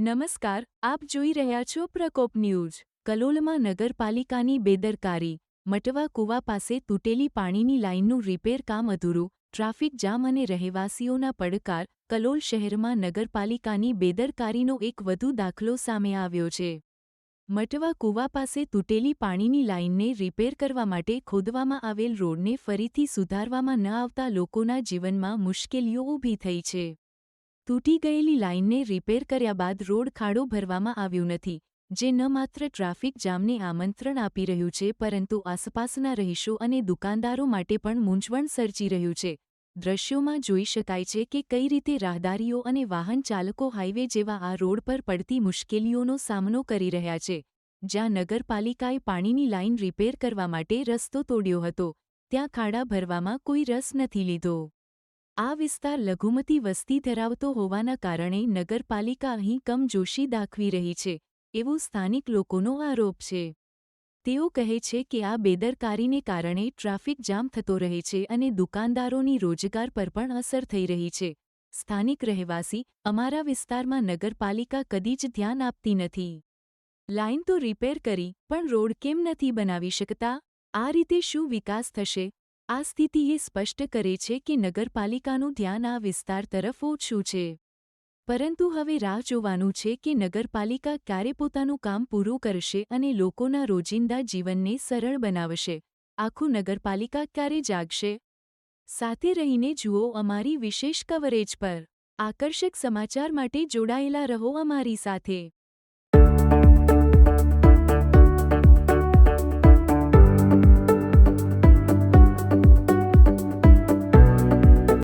નમસ્કાર, આપ જોઈ રહ્યા છો પ્રકોપ ન્યૂઝ. કલોલમાં નગરપાલિકાની બેદરકારી. મટવા કૂવા પાસે તૂટેલી પાણીની લાઇનનું રિપેર કામ અધૂરું. ટ્રાફિક જામ અને રહેવાસીઓના પડકાર. કલોલ શહેરમાં નગરપાલિકાની બેદરકારીનો એક વધુ દાખલો સામે આવ્યો છે. મટવા કૂવા પાસે તૂટેલી પાણીની લાઇનને રિપેર કરવા માટે ખોદવામાં આવેલ રોડને ફરીથી સુધારવામાં ન આવતા લોકોના જીવનમાં મુશ્કેલીઓ ઊભી થઈ છે. તૂટી ગયેલી લાઇનને રિપેર કર્યા બાદ રોડ ખાડો ભરવામાં આવ્યું નથી, જે ન માત્ર ટ્રાફિક જામને આમંત્રણ આપી રહ્યું છે, પરંતુ આસપાસના રહીશો અને દુકાનદારો માટે પણ મૂંઝવણ સર્જી રહ્યું છે. દ્રશ્યોમાં જોઈ શકાય છે કે કઈ રીતે રાહદારીઓ અને વાહન ચાલકો હાઇવે જેવા આ રોડ પર પડતી મુશ્કેલીઓનો સામનો કરી રહ્યા છે. જ્યાં નગરપાલિકાએ પાણીની લાઇન રિપેર કરવા માટે રસ્તો તોડ્યો હતો, ત્યાં ખાડા ભરવામાં કોઈ રસ નથી લીધો. આ વિસ્તાર લઘુમતી વસ્તી ધરાવતો હોવાના કારણે નગરપાલિકા અહીં કમજોશી દાખવી રહી છે, એવું સ્થાનિક લોકોનો આરોપ છે. તેઓ કહે છે કે આ બેદરકારીને કારણે ટ્રાફિક જામ થતો રહે છે અને દુકાનદારોની રોજગાર પર પણ અસર થઈ રહી છે. સ્થાનિક રહેવાસી અમારા વિસ્તારમાં નગરપાલિકા કદી જ ધ્યાન આપતી નથી. લાઇન તો રિપેર કરી, પણ રોડ કેમ નથી બનાવી શકતા? આ રીતે શું વિકાસ થશે? આ સ્થિતિ એ સ્પષ્ટ કરે છે કે નગરપાલિકાનું ધ્યાન આ વિસ્તાર તરફ ઓછું છે. પરંતુ હવે રાહ જોવાનું છે કે નગરપાલિકા ક્યારે પોતાનું કામ પૂરું કરશે અને લોકોના રોજિંદા જીવનને સરળ બનાવશે. આખું નગરપાલિકા ક્યારે જાગશે? સાથે રહીને જુઓ અમારી વિશેષ કવરેજ પર. આકર્ષક સમાચાર માટે જોડાયેલા રહો અમારી સાથે.